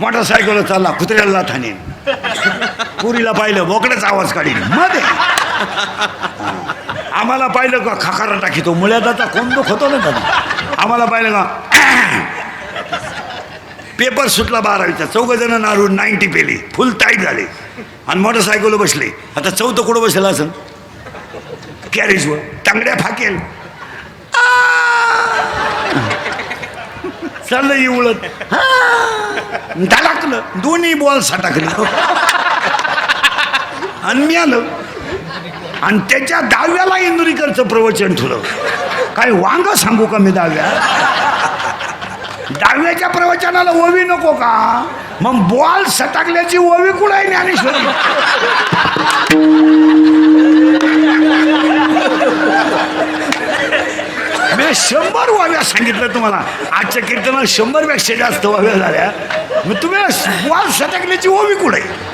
Motorcycle चालला कुत्र्याला ठाणे पुरीला पाहिलं बोकड्याचा आवाज काढीन. मध्ये आम्हाला पाहिलं का खाकारा टाकीतो मुळ्याचा कोण दुख होतो ना त्याला आम्हाला पाहिलं का पेपर सुटला बारावीचा चौघ जण नारून नाईन्टी पेली फुल टाईट झाले. आणि मोटरसायकल बसले. आता चौथं कुठं बसलं असं कॅरेजवर तांगड्या फाकेल. चाललं इवळत धडकलं दोन्ही बॉल सटकलं. आणि मी आलं. आणि त्याच्या दहाव्याला इंदुरीकरचं प्रवचन ठुलं काय वांग सांगू का मी दहाव्या? दहाव्याच्या प्रवचनाला ओवी नको का? मग बॉल सटकल्याची ओवी कुठं आहे ज्ञानेश्वरी? मी शंभर वाव्या सांगितलं तुम्हाला. आजच्या कीर्तनात शंभरपेक्षा जास्त वाव्या झाल्या. मग तुम्ही वाल सटकल्याची ओवी कुठे? आहे